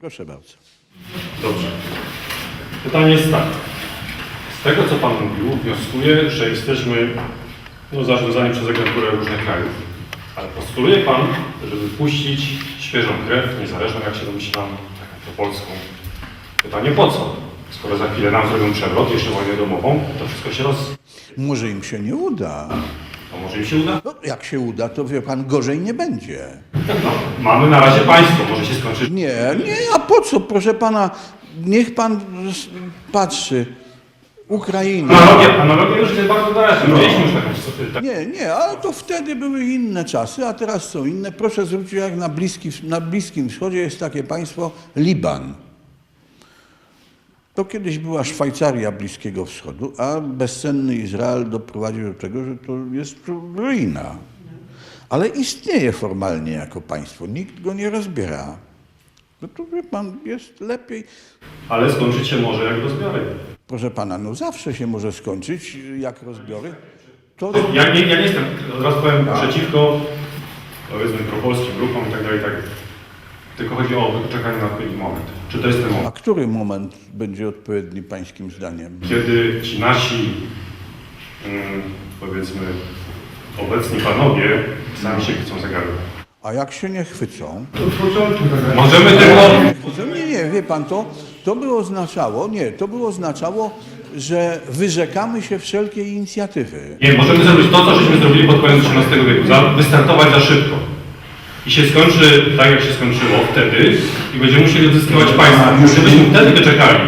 Proszę bardzo. Dobrze. Pytanie jest takie. Z tego, co Pan mówił, wnioskuję, że jesteśmy no, zarządzani przez agenturę różnych krajów. Ale postuluje Pan, żeby puścić świeżą krew, niezależną, jak się domyślam, taką po polską. Pytanie po co? Skoro za chwilę nam zrobią przewrot, jeszcze wojnę domową, to wszystko się roz... Może im się nie uda. To może im się uda? No, jak się uda, to wie pan, gorzej nie będzie. No, mamy na razie państwo, może się skończyć. Nie, nie, a po co, proszę pana, niech pan s- patrzy. Ukraina. Analogia, analogia już jest bardzo daleka. Mieliśmy już taką... tak- Nie, nie, ale to wtedy były inne czasy, a teraz są inne. Proszę zwrócić uwagę, na, Bliski, na Bliskim Wschodzie jest takie państwo Liban. To kiedyś była Szwajcaria Bliskiego Wschodu, a bezcenny Izrael doprowadził do tego, że to jest ruina. Ale istnieje formalnie jako państwo, nikt go nie rozbiera. No to wie pan, jest lepiej. Ale skończyć się może jak rozbiory. Proszę pana, no zawsze się może skończyć jak rozbiory. To, Ja nie, ja nie jestem, od razu powiem, przeciwko powiedzmy propolskim grupom i tak dalej, i tak dalej. Tylko chodzi o czekanie na odpowiedni moment. Czy to jest ten a moment, który moment będzie odpowiedni pańskim zdaniem? kiedy ci nasi, mm, powiedzmy, obecni panowie sami się chcą za gardło? A jak się nie chwycą? Możemy tylko... To nie, nie, wie pan, to, to by oznaczało, nie, to by oznaczało, że wyrzekamy się wszelkiej inicjatywy. Nie, możemy zrobić to, co żeśmy zrobili pod koniec XIII wieku. Za, wystartować za szybko. I się skończy tak, jak się skończyło wtedy i będziemy musieli odzyskiwać państwo. Gdybyśmy wtedy wyczekali,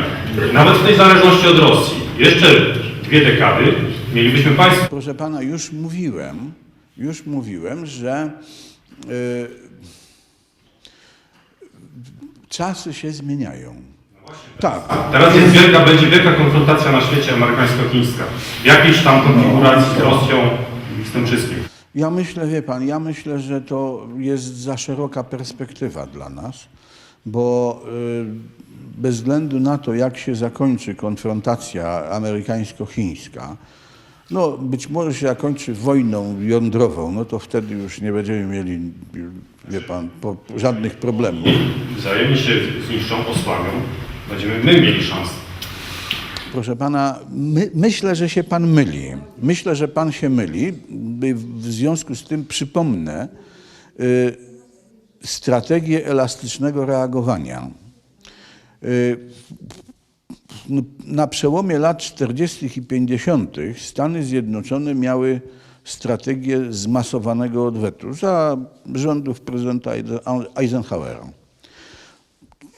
nawet w tej zależności od Rosji, jeszcze dwie dekady, mielibyśmy państwo. Proszę pana, już mówiłem, już mówiłem, że y, czasy się zmieniają. Tak, Teraz jest wielka, będzie wielka konfrontacja na świecie amerykańsko-chińska. W jakiejś tam konfiguracji z Rosją i z tym wszystkim. Ja myślę, wie pan, ja myślę, że to jest za szeroka perspektywa dla nas, bo y, bez względu na to, jak się zakończy konfrontacja amerykańsko-chińska, no być może się zakończy wojną jądrową, no to wtedy już nie będziemy mieli, wie pan, po, żadnych problemów. Wzajemnie się zniszczą, osłabią. Będziemy my mieli szansę. Proszę pana, my, myślę, że się pan myli. Myślę, że pan się myli. W związku z tym przypomnę y, strategię elastycznego reagowania. Y, no, na przełomie lat 40. i 50. Stany Zjednoczone miały strategię zmasowanego odwetu za rządów prezydenta Eisenhowera.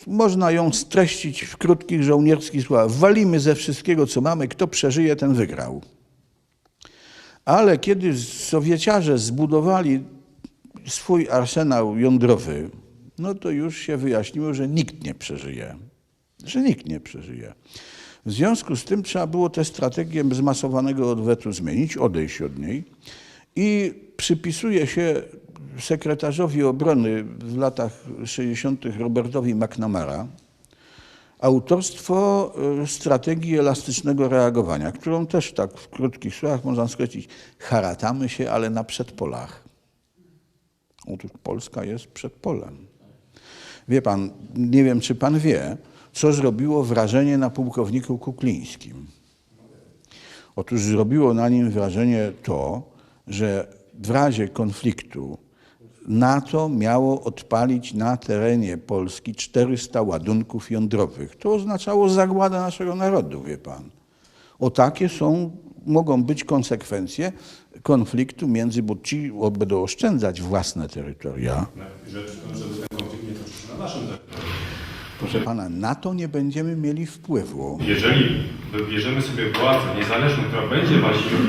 Można ją streścić w krótkich żołnierskich słowach. Walimy ze wszystkiego, co mamy, kto przeżyje, ten wygrał. Ale kiedy Sowieciarze zbudowali swój arsenał jądrowy, no to już się wyjaśniło, że nikt nie przeżyje. Że nikt nie przeżyje. W związku z tym trzeba było tę strategię zmasowanego odwetu zmienić, odejść od niej i przypisuje się sekretarzowi obrony w latach 60. Robertowi McNamara autorstwo y, strategii elastycznego reagowania, którą też tak w krótkich słowach można skreślić. Haratamy się, ale na przedpolach. Otóż Polska jest przedpolem. Wie pan, nie wiem czy pan wie, co zrobiło wrażenie na pułkowniku Kuklińskim. Otóż zrobiło na nim wrażenie to, że w razie konfliktu NATO miało odpalić na terenie Polski 400 ładunków jądrowych. To oznaczało zagładę naszego narodu, wie pan. O takie są, mogą być konsekwencje konfliktu między, bo ci będą oszczędzać własne terytoria. Proszę pana, na to nie będziemy mieli wpływu. Jeżeli wybierzemy sobie władzę niezależną, która będzie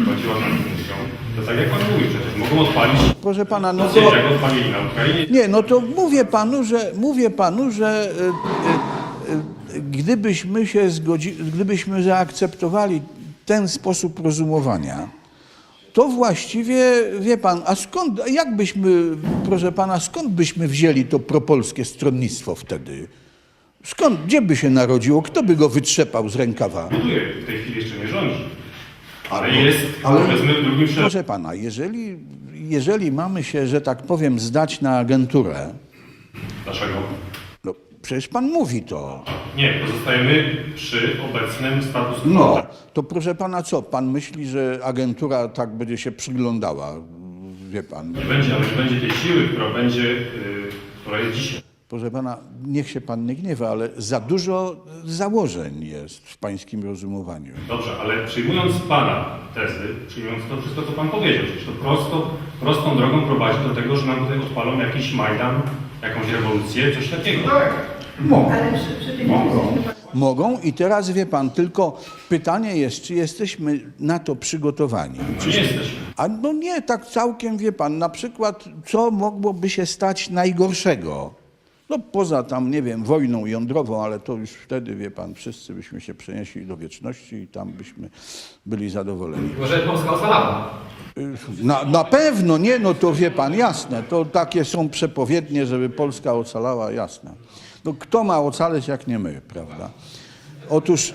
wadziła nad funkcją, to tak jak Pan mówił, przecież mogą odpalić Proszę pana, no to... jak odpalili na Ukrainie. Nie, no to mówię panu, że mówię panu, że y, y, y, gdybyśmy się zgodzili, gdybyśmy zaakceptowali ten sposób rozumowania, to właściwie wie pan, a skąd, jak byśmy, proszę pana, skąd byśmy wzięli to propolskie stronnictwo wtedy? Skąd, gdzie by się narodziło? Kto by go wytrzepał z rękawa? w tej chwili jeszcze nie rządzi. Ale jest, powiedzmy, drugim. Proszę pana, jeżeli, jeżeli mamy się, że tak powiem, zdać na agenturę, Dlaczego? no, przecież pan mówi to. Nie, pozostajemy przy obecnym status quo. No, to proszę pana co, pan myśli, że agentura tak będzie się przyglądała? Wie pan. Nie będzie, ale nie będzie tej siły, która będzie, yy, która jest dzisiaj. Proszę pana, niech się pan nie gniewa, ale za dużo założeń jest w pańskim rozumowaniu. Dobrze, ale przyjmując Pana tezy, przyjmując to wszystko, co Pan powiedział, przecież to prosto, prostą drogą prowadzi do tego, że nam tutaj odpalą jakiś Majdan, jakąś rewolucję, coś takiego. Mogą. Przy, przy tym Mogą. Mogą i teraz wie pan, tylko pytanie jest, czy jesteśmy na to przygotowani. No nie jesteśmy. A no nie, tak całkiem wie pan, na przykład co mogłoby się stać najgorszego? No poza tam, nie wiem, wojną jądrową, ale to już wtedy, wie pan, wszyscy byśmy się przenieśli do wieczności i tam byśmy byli zadowoleni. Może Polska ocalała. Na, na pewno, nie, no to wie pan, jasne, to takie są przepowiednie, żeby Polska ocalała, jasne. No kto ma ocaleć, jak nie my, prawda? Otóż,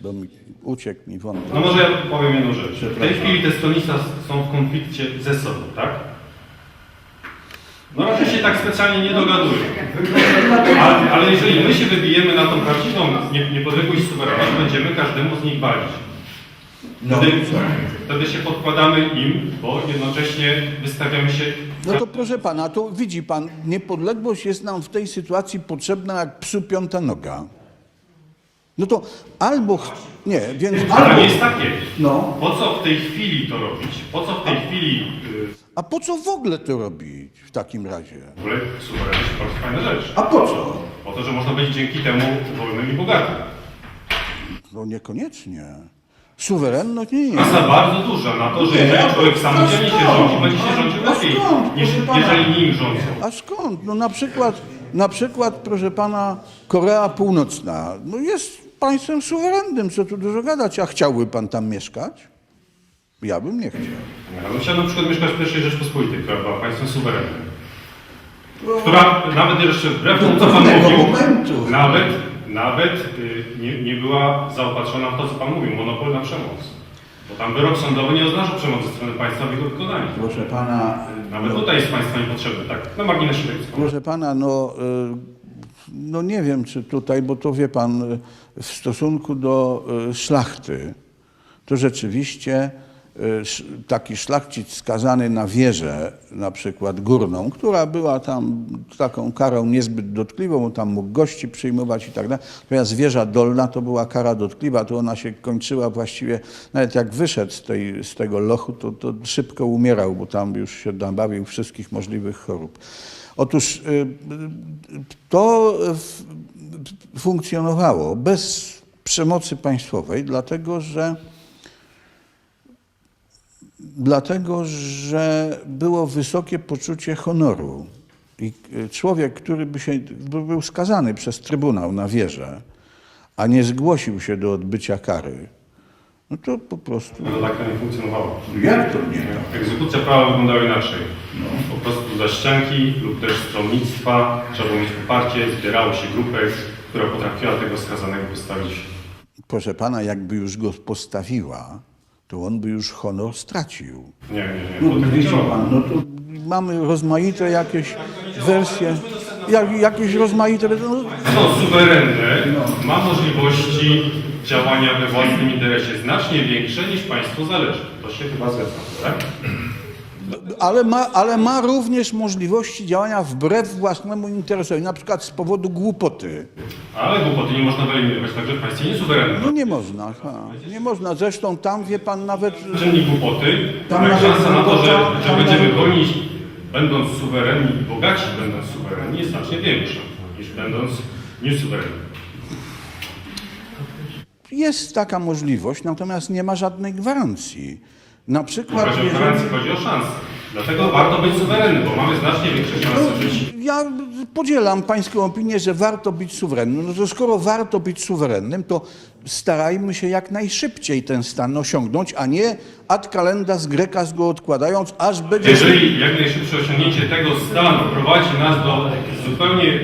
bo mi, uciekł mi wątek. No może ja powiem jedną rzecz. W tej chwili te stronnictwa są w konflikcie ze sobą, tak? No się tak specjalnie nie dogadują. Ale, ale jeżeli my się wybijemy na tą prawdziwą nie- niepodległość suwerenność, będziemy każdemu z nich walić. Wtedy, wtedy się podkładamy im, bo jednocześnie wystawiamy się No to proszę pana, to widzi pan, niepodległość jest nam w tej sytuacji potrzebna jak psu piąta noga. No to albo, ch- nie, więc Ale albo, nie jest takie. no, Po co w tej chwili to robić? Po co w tej chwili y, a po co w ogóle to robić w takim razie? w ogóle suwerenność to bardzo fajna rzecz. A po co? Po to, że można być dzięki temu wolnym i bogatym. No niekoniecznie. Suwerenność nie jest. Masa bardzo duża na to, że jeżeli a człowiek samodzielnie się rządzi, będzie się rządził lepiej skąd, niż proszę pana? jeżeli nim rządzą. A skąd? No na przykład, na przykład, proszę pana, Korea Północna no jest państwem suwerennym, co tu dużo gadać. A chciałby pan tam mieszkać? Ja bym nie chciał. Ja bym chciał na przykład mieszkać w pierwszej Rzeczpospolitej, która była państwem suwerennym. Która nawet jeszcze wbrew temu, co pan mówił, momentu. nawet, nawet y, nie, nie była zaopatrzona w to, co pan mówił, monopol na przemoc. Bo tam wyrok sądowy nie oznacza przemocy ze strony państwa w jego wykonaniu. Proszę pana, Nawet tutaj jest państwo niepotrzebne, tak? Na marginesie tego wspomnę. proszę pana, no, y, no nie wiem, czy tutaj, bo to wie pan, y, w stosunku do y, szlachty, to rzeczywiście y, taki szlachcic skazany na wieżę, na przykład górną, która była tam taką karą niezbyt dotkliwą, bo tam mógł gości przyjmować i tak dalej. Natomiast wieża dolna to była kara dotkliwa, to ona się kończyła właściwie, nawet jak wyszedł z, tej, z tego lochu, to, to szybko umierał, bo tam już się nabawił wszystkich możliwych chorób. Otóż y, y, to funkcjonowało bez przemocy państwowej, dlatego że dlatego, że było wysokie poczucie honoru. I y, człowiek, który by się, by był skazany przez Trybunał na wieżę, a nie zgłosił się do odbycia kary, no to po prostu... No tak to nie funkcjonowało. Jak to nie? Egzekucja prawa wyglądała inaczej. Po prostu za ścianki lub też stronnictwa trzeba było mieć poparcie, zbierało się grupę, która potrafiła tego skazanego postawić. Proszę pana, jakby już go postawiła, to on by już honor stracił. Nie, nie, nie. No, widzi pan, no to mamy rozmaite jakieś wersje, jak, jakieś rozmaite... No, suwerenne, ma możliwości działania we własnym interesie znacznie większe niż państwu zależy. To się chyba zgadza, tak? Ale, ma, ale ma również możliwości działania wbrew własnemu interesowi, na przykład z powodu głupoty. Ale głupoty nie można wyeliminować także w państwie niesuwerennym. No nie można, ha, nie można. Zresztą tam, wie pan, nawet... Czynnik głupoty, Tam nawet szansa na to, że, że będziemy wolni, będąc suwerenni i bogaci będąc suwerenni, jest znacznie większa niż będąc niesuwerenni. Jest taka możliwość, natomiast nie ma żadnej gwarancji. Na przykład... chodzi o gwarancję, chodzi o szansę. Dlatego warto być suwerennym, bo mamy znacznie większe szanse być Ja podzielam pańską opinię, że warto być suwerennym. No to skoro warto być suwerennym, to starajmy się jak najszybciej ten stan osiągnąć, a nie ad calendas grecas go odkładając, aż będzie... Jeżeli jak najszybsze osiągnięcie tego stanu prowadzi nas do zupełnie,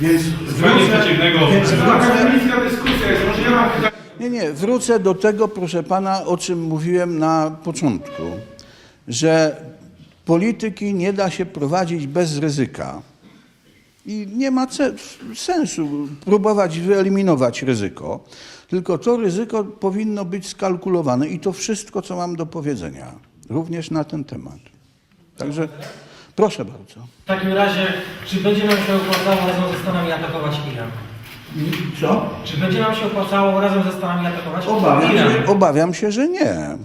Więc zupełnie przeciwnego... więc Akademicka dyskusja jest, pytanie. Nie, nie, wrócę do tego, proszę pana, o czym mówiłem na początku, że polityki nie da się prowadzić bez ryzyka. I nie ma sensu próbować wyeliminować ryzyko, tylko to ryzyko powinno być skalkulowane i to wszystko, co mam do powiedzenia, również na ten temat. Także proszę bardzo. W takim razie, czy będzie nam się opłacało razem ze Stanami atakować Iran? Co? Czy będzie nam się opłacało razem ze Stanami atakować Obawiam Iran? się, obawiam się, że nie.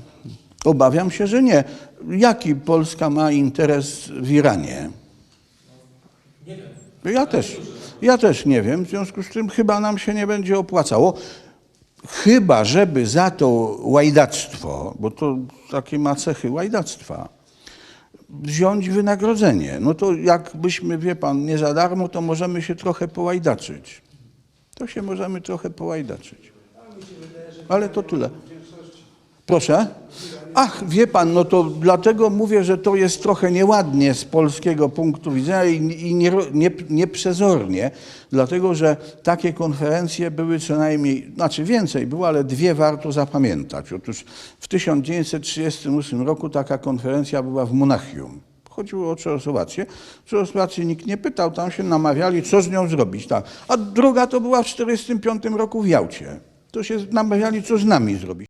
Obawiam się, że nie. Jaki Polska ma interes w Iranie? Ja też. Ja też nie wiem, w związku z tym chyba nam się nie będzie opłacało. Chyba, żeby za to łajdactwo, bo to takie ma cechy łajdactwa, wziąć wynagrodzenie. No to jakbyśmy, wie pan, nie za darmo, to możemy się trochę połajdaczyć. To się możemy trochę połajdaczyć. Ale to tyle. Proszę? Ach, wie pan, no to dlatego mówię, że to jest trochę nieładnie z polskiego punktu widzenia i, i nie, nie, nieprzezornie, dlatego że takie konferencje były co najmniej, znaczy więcej było, ale dwie warto zapamiętać. Otóż w 1938 roku taka konferencja była w Monachium. Chodziło o Czechosłowację. Czechosłowacji nikt nie pytał, tam się namawiali, co z nią zrobić. Tak. A druga to była w 1945 roku w Jałcie. To się namawiali, co z nami zrobić.